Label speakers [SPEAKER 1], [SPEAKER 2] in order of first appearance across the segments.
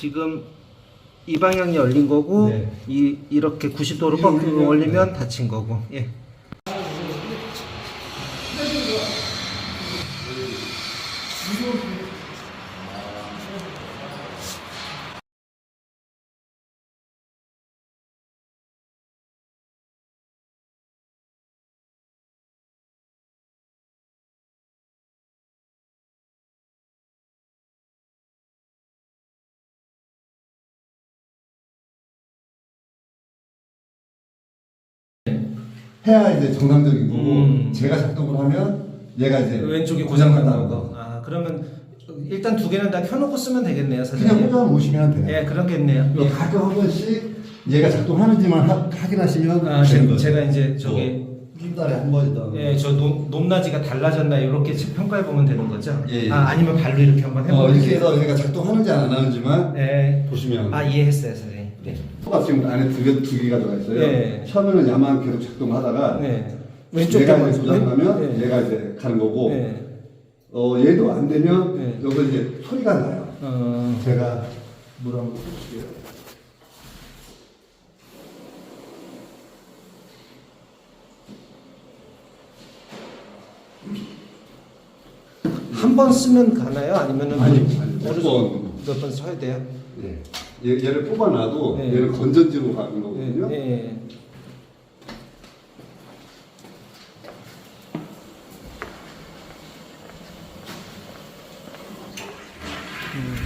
[SPEAKER 1] 지금 이 방향이 열린 거고
[SPEAKER 2] 네.
[SPEAKER 1] 이 이렇게 90도로 꺾이고 올리면 닫힌 거고. 예.
[SPEAKER 2] 해야 이제 정상적인 거고
[SPEAKER 1] 음.
[SPEAKER 2] 제가 작동을 하면 얘가 이제
[SPEAKER 1] 왼쪽이
[SPEAKER 2] 고장
[SPEAKER 1] 난다는 거. 아 그러면 일단 두 개는 다 켜놓고 쓰면 되겠네요,
[SPEAKER 2] 그냥
[SPEAKER 1] 사장님.
[SPEAKER 2] 혼자 오시면 돼요.
[SPEAKER 1] 예, 그렇겠네요.
[SPEAKER 2] 이거 가끔 한 번씩 얘가 작동하는지만 하- 확인하시면
[SPEAKER 1] 아,
[SPEAKER 2] 되는
[SPEAKER 1] 제,
[SPEAKER 2] 거예요.
[SPEAKER 1] 제가 이제 저기
[SPEAKER 2] 뭐, 한 달에 한 번이다.
[SPEAKER 1] 예, 저 높, 높낮이가 달라졌나 이렇게 평가해 보면 되는 거죠.
[SPEAKER 2] 예, 예.
[SPEAKER 1] 아, 아니면 발로 이렇게 한번 해보면
[SPEAKER 2] 어, 이렇게 해서 얘가 작동하는지 안 하는지만
[SPEAKER 1] 예.
[SPEAKER 2] 보시면
[SPEAKER 1] 아, 이해했어요, 선생님. 네.
[SPEAKER 2] 토가 지금 안에 두, 개, 두 개가 들어가 있어요.
[SPEAKER 1] 네.
[SPEAKER 2] 처음에는 얘만 계속 작동하다가
[SPEAKER 1] 네. 왼쪽
[SPEAKER 2] 얘가 이제 고장나면
[SPEAKER 1] 네.
[SPEAKER 2] 얘가 이제 가는 거고
[SPEAKER 1] 네.
[SPEAKER 2] 어, 얘도 안 되면
[SPEAKER 1] 네.
[SPEAKER 2] 여기 이제 소리가 나요.
[SPEAKER 1] 어,
[SPEAKER 2] 제가 물 한번 꽂을게요.
[SPEAKER 1] 한 번 쓰면 가나요? 아니면은
[SPEAKER 2] 아니,
[SPEAKER 1] 몇-
[SPEAKER 2] 아니, 몇번
[SPEAKER 1] 써야 돼요?
[SPEAKER 2] 예. 얘, 얘를 뽑아놔도
[SPEAKER 1] 네.
[SPEAKER 2] 얘는 건전지로 가는
[SPEAKER 1] 예,
[SPEAKER 2] 거거든요.
[SPEAKER 1] 예. 음.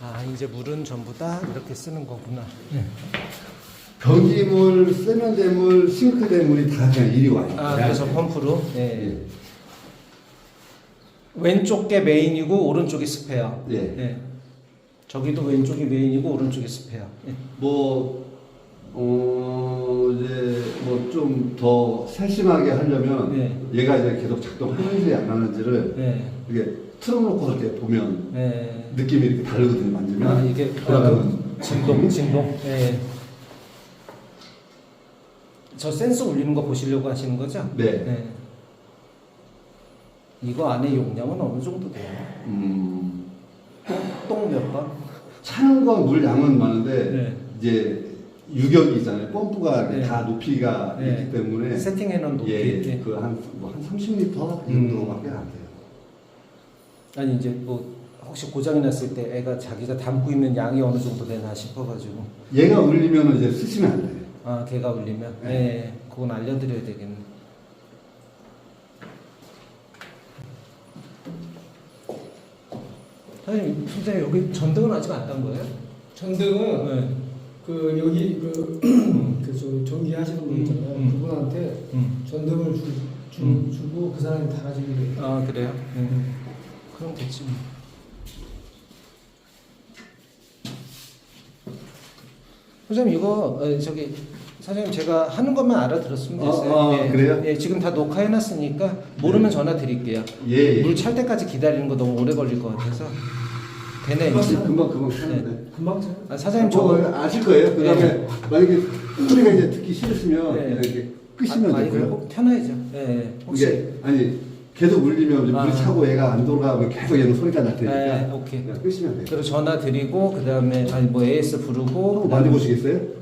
[SPEAKER 1] 아 이제 물은 전부 다 이렇게 쓰는 거구나.
[SPEAKER 2] 변기물, 세면대물, 싱크대물이 다 그냥 이리 와요.
[SPEAKER 1] 아. 그래서 펌프로. 예.
[SPEAKER 2] 예.
[SPEAKER 1] 왼쪽 게 메인이고 오른쪽이 스페어.
[SPEAKER 2] 예.
[SPEAKER 1] 저기도 왼쪽이 메인이고 오른쪽이 스페어. 예.
[SPEAKER 2] 뭐, 어, 이제 뭐 좀 더 세심하게 하려면
[SPEAKER 1] 네.
[SPEAKER 2] 얘가 이제 계속 작동하는지 안 하는지를
[SPEAKER 1] 예.
[SPEAKER 2] 이게 틀어놓고 이렇게 보면
[SPEAKER 1] 예.
[SPEAKER 2] 느낌이 이렇게 다르거든요, 만지면.
[SPEAKER 1] 아 이게
[SPEAKER 2] 그러면
[SPEAKER 1] 진동 진동. 예. 저 센서 올리는 거 보시려고 하시는 거죠?
[SPEAKER 2] 네.
[SPEAKER 1] 예. 이거 안에 용량은 어느 정도 돼요?
[SPEAKER 2] 음,
[SPEAKER 1] 똥몇 번?
[SPEAKER 2] 차는 건 물 양은 많은데
[SPEAKER 1] 네.
[SPEAKER 2] 이제 유격이 있잖아요. 펌프가
[SPEAKER 1] 네.
[SPEAKER 2] 다 높이가
[SPEAKER 1] 네.
[SPEAKER 2] 있기 때문에
[SPEAKER 1] 세팅해놓은 높이.
[SPEAKER 2] 예,
[SPEAKER 1] 예.
[SPEAKER 2] 그한 뭐한 30m 이
[SPEAKER 1] 음.
[SPEAKER 2] 정도밖에 안 돼요.
[SPEAKER 1] 아니 이제 뭐 혹시 고장이 났을 때 애가 자기가 담고 있는 양이 어느 정도 되나 싶어가지고
[SPEAKER 2] 얘가 울리면 이제 쓰시면 안 돼요.
[SPEAKER 1] 아 걔가 울리면 예,
[SPEAKER 2] 네.
[SPEAKER 1] 그건 알려드려야 되겠네. 사장님, 선생님 여기 전등은 아직 안 딴 거예요?
[SPEAKER 3] 전등은
[SPEAKER 1] 네.
[SPEAKER 3] 그 여기 그, 그저 전기 하시는 분
[SPEAKER 1] 음,
[SPEAKER 3] 있잖아요.
[SPEAKER 1] 음.
[SPEAKER 3] 그분한테
[SPEAKER 1] 음.
[SPEAKER 3] 전등을 주, 주,
[SPEAKER 1] 음.
[SPEAKER 3] 주고 그 사람이 달아주는
[SPEAKER 1] 게아 그래요? 네. 그럼 됐지. 뭐. 선생님 이거 어, 저기 사장님 제가 하는 것만 알아들었으면
[SPEAKER 2] 어,
[SPEAKER 1] 됐어요.
[SPEAKER 2] 어,
[SPEAKER 1] 예,
[SPEAKER 2] 그래요?
[SPEAKER 1] 예, 지금 다 녹화해놨으니까 모르면 전화 드릴게요.
[SPEAKER 2] 예, 예.
[SPEAKER 1] 물 찰 때까지 기다리는 거 너무 오래 걸릴 것 같아서 되네.
[SPEAKER 2] 금방
[SPEAKER 1] 이제.
[SPEAKER 2] 금방 금방 차는데.
[SPEAKER 3] 금방 차요.
[SPEAKER 1] 아, 사장님
[SPEAKER 2] 저거
[SPEAKER 1] 저거
[SPEAKER 2] 아실 거예요. 그다음에
[SPEAKER 1] 네.
[SPEAKER 2] 만약에 소리가 이제 듣기 싫으시면
[SPEAKER 1] 네.
[SPEAKER 2] 그냥 이렇게 끄시면
[SPEAKER 1] 아, 아니
[SPEAKER 2] 되고요.
[SPEAKER 1] 그리고 켜놔야죠. 예, 예. 혹시
[SPEAKER 2] 이게 아니 계속 울리면 이제 물이
[SPEAKER 1] 아.
[SPEAKER 2] 차고 얘가 안 돌아가면 계속 얘는 소리가 날 테니까
[SPEAKER 1] 네, 오케이.
[SPEAKER 2] 그냥 끄시면 돼요.
[SPEAKER 1] 그리고 전화 드리고 그다음에 아니 뭐 AS 부르고
[SPEAKER 2] 한번
[SPEAKER 1] 그다음에-
[SPEAKER 2] 만져보시겠어요?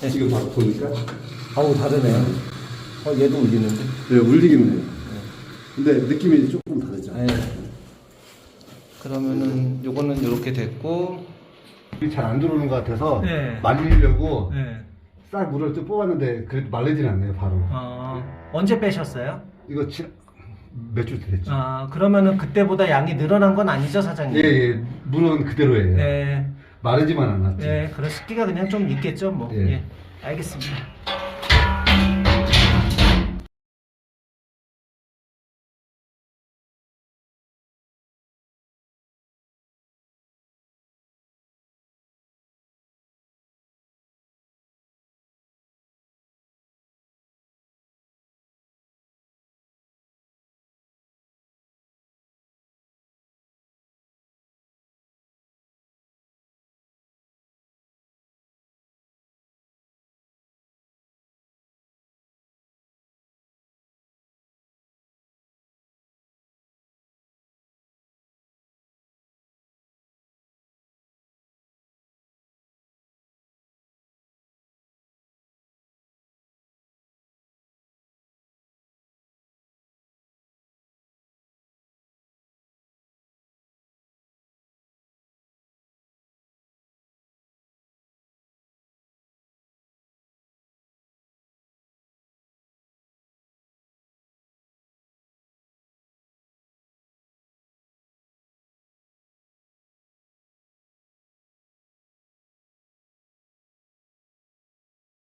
[SPEAKER 1] 네.
[SPEAKER 2] 지금 바로 보니까
[SPEAKER 1] 아우 다르네. 어 얘도 울리는데.
[SPEAKER 2] 네, 울리기는 해요. 근데 느낌이 조금 다르죠.
[SPEAKER 1] 네. 그러면은 요거는 이렇게 됐고.
[SPEAKER 2] 잘 안 들어오는 것 같아서
[SPEAKER 1] 네.
[SPEAKER 2] 말리려고
[SPEAKER 1] 네.
[SPEAKER 2] 싹 물을 좀 뽑았는데 그래도 말리진 않네요 바로.
[SPEAKER 1] 어 언제 빼셨어요?
[SPEAKER 2] 이거 몇주 됐죠?
[SPEAKER 1] 아 그러면은 그때보다 양이 늘어난 건 아니죠 사장님?
[SPEAKER 2] 예, 예, 물은 그대로예요.
[SPEAKER 1] 네.
[SPEAKER 2] 마르지만 않았지.
[SPEAKER 1] 네. 그럴 습기가 그냥 좀 있겠죠 뭐.
[SPEAKER 2] 예.
[SPEAKER 1] 예. 알겠습니다.